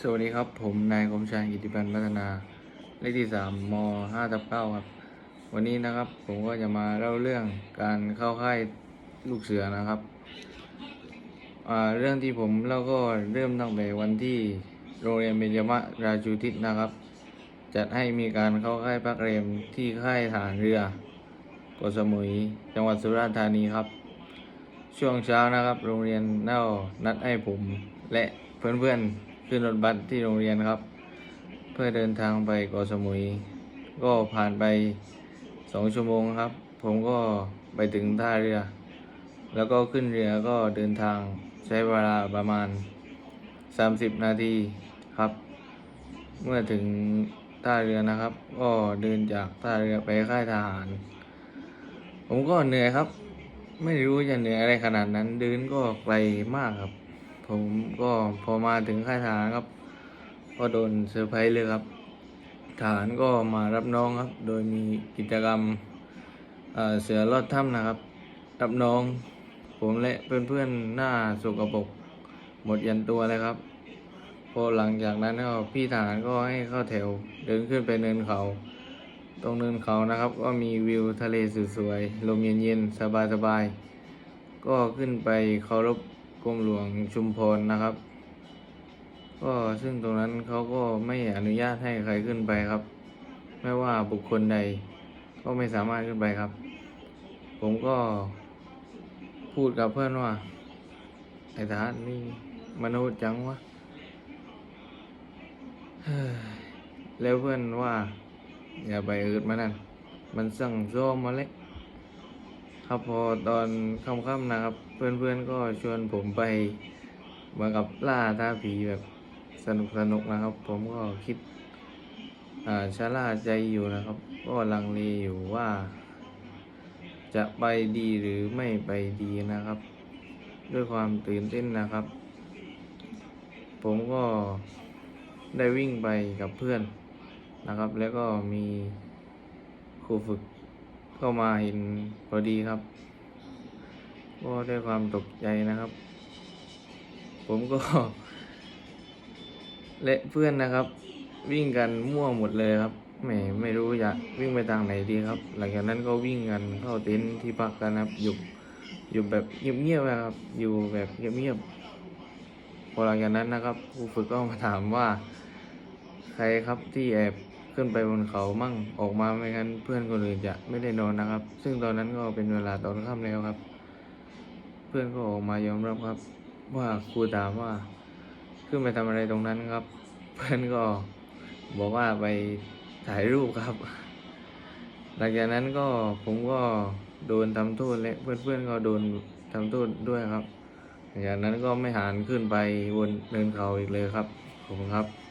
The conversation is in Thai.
สวัสดีครับ ผมนายคมชัยกิติพันธ์พัฒนาเลขที่สามมห้าทับเก้าครับ วันนี้นะครับผมก็จะมาเล่าเรื่องการเข้าค่ายลูกเสือนะครับเรื่องที่ผมเล่าก็เริ่มตั้งแต่วันที่โรงเรียนเบญจมะราชูทิศนะครับ จัดให้มีการเข้าค่ายพักเรียนที่ค่ายทหารเรือกสมุย จังหวัดสุราษฎร์ธานีครับ ช่วงเช้านะครับ โรงเรียนเน่านัดให้ผมและเพื่อนๆ ขึ้นรถบัสที่โรงเรียนครับ เพื่อเดินทางไปเกาะสมุย ก็ผ่านไปสองชั่วโมงครับ ผมก็ไปถึงท่าเรือ แล้วก็ขึ้นเรือก็เดินทางใช้เวลาประมาณ 30 นาทีครับ เมื่อถึงท่าเรือนะครับ ก็เดินจากท่าเรือไปค่ายทหาร ผมก็เหนื่อยครับ ไม่รู้จะเหนื่อยอะไรขนาดนั้นเดินก็ไกลมากครับ ผมก็พอมาถึงค่ายทหารครับ ก็โดนเซอร์ไพรส์เลยครับทหารก็มารับน้องครับ โดยมีกิจกรรมเเสือลอดถ้ำนะครับ รับน้อง ผมและเพื่อนๆหน้าสกปรกหมดยันตัวเลยครับพอหลังจากนั้นก็พี่ทหารก็ให้เข้าแถวเดินขึ้นไปเนินเขา ตรงเนินเขานะครับ ก็มีวิวทะเลสวยๆลมเย็นๆสบายๆก็ขึ้นไปเคารพ กรมหลวงชุมพรนะครับ ก็ซึ่งตรงนั้นเขาก็ไม่อนุญาตให้ใครขึ้นไปครับ ไม่ว่าบุคคลใด ก็ไม่สามารถขึ้นไปครับ ผมก็พูดกับเพื่อนว่า ไอ้ทหารนี่มนุษย์จังวะแล้วเพื่อนว่า อย่าไปอืดมานั่น มันสั่งโซมมาเล็ก ครับพอตอนค่ำๆนะครับ เพื่อนๆก็ชวนผมไปเหมือนกับล่าท้าผีแบบสนุกสนุกนะครับ ผมก็คิดอ่าชะล่าใจอยู่นะครับ ก็ลังเลอยู่ว่า จะไปดีหรือไม่ไปดีนะครับ ด้วยความตื่นเต้นนะครับ ผมก็ได้วิ่งไปกับเพื่อนนะครับ แล้วก็มีครูฝึก เข้ามาเห็นพอดีครับ ก็ด้วยความตกใจนะครับ ผมก็ และเพื่อนนะครับ วิ่งกันมั่วหมดเลยครับแหมไม่รู้จะวิ่งไปทางไหนดีครับ หลังจากนั้นก็วิ่งกันเข้าเต็นท์ที่พักกันครับอยู่อยู่แบบเงียบๆนะครับ อยู่แบบเงียบๆพอหลังจากนั้นนะครับครูฝึกก็มาถามว่า ใครครับที่แอบ ขึ้นไปบนเขามั่งออกมาไม่งั้นเพื่อนคนอื่นจะไม่ได้นอนนะครับ ซึ่งตอนนั้นก็เป็นเวลาตอนค่ำแล้วครับ เพื่อนก็ออกมายอมรับครับ ว่าครูถามว่า ขึ้นไปทำอะไรตรงนั้นครับ เพื่อนก็บอกว่าไปถ่ายรูปครับ หลังจากนั้นก็ผมก็โดนทำโทษและเพื่อนๆก็โดนทำโทษด้วยครับ หลังจากนั้นก็ไม่หานขึ้นไปบนเนินเขาอีกเลยครับขอบคุณครับ